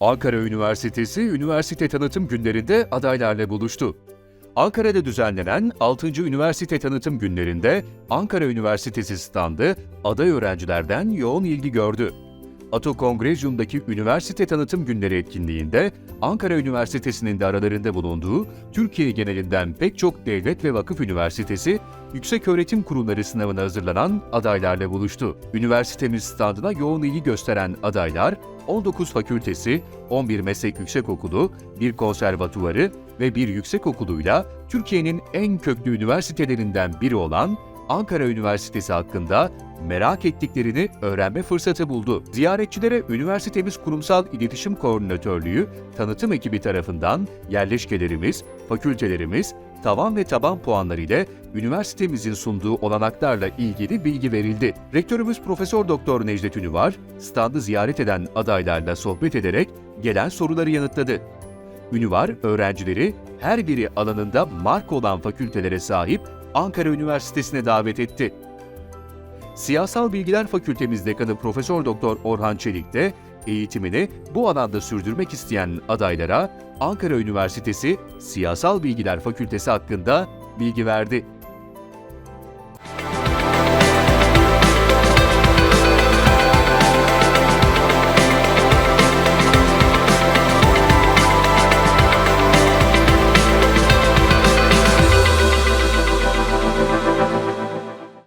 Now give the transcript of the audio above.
Ankara Üniversitesi üniversite tanıtım günlerinde adaylarla buluştu. Ankara'da düzenlenen 6. Üniversite Tanıtım Günlerinde Ankara Üniversitesi standı aday öğrencilerden yoğun ilgi gördü. Ato Kongrezyum'daki Üniversite Tanıtım Günleri etkinliğinde Ankara Üniversitesi'nin de aralarında bulunduğu Türkiye genelinden pek çok devlet ve vakıf üniversitesi, yükseköğretim kurumları sınavına hazırlanan adaylarla buluştu. Üniversitemiz standına yoğun ilgi gösteren adaylar, 19 fakültesi, 11 meslek yüksekokulu, bir konservatuvarı ve bir yüksekokuluyla Türkiye'nin en köklü üniversitelerinden biri olan Ankara Üniversitesi hakkında merak ettiklerini öğrenme fırsatı buldu. Ziyaretçilere üniversitemiz Kurumsal İletişim Koordinatörlüğü tanıtım ekibi tarafından yerleşkelerimiz, fakültelerimiz, tavan ve taban puanları ile üniversitemizin sunduğu olanaklarla ilgili bilgi verildi. Rektörümüz Profesör Doktor Necdet Ünüvar, standı ziyaret eden adaylarla sohbet ederek gelen soruları yanıtladı. Ünüvar, öğrencileri her biri alanında marka olan fakültelere sahip Ankara Üniversitesi'ne davet etti. Siyasal Bilgiler Fakültemiz Dekanı Profesör Doktor Orhan Çelik de eğitimini bu alanda sürdürmek isteyen adaylara Ankara Üniversitesi Siyasal Bilgiler Fakültesi hakkında bilgi verdi.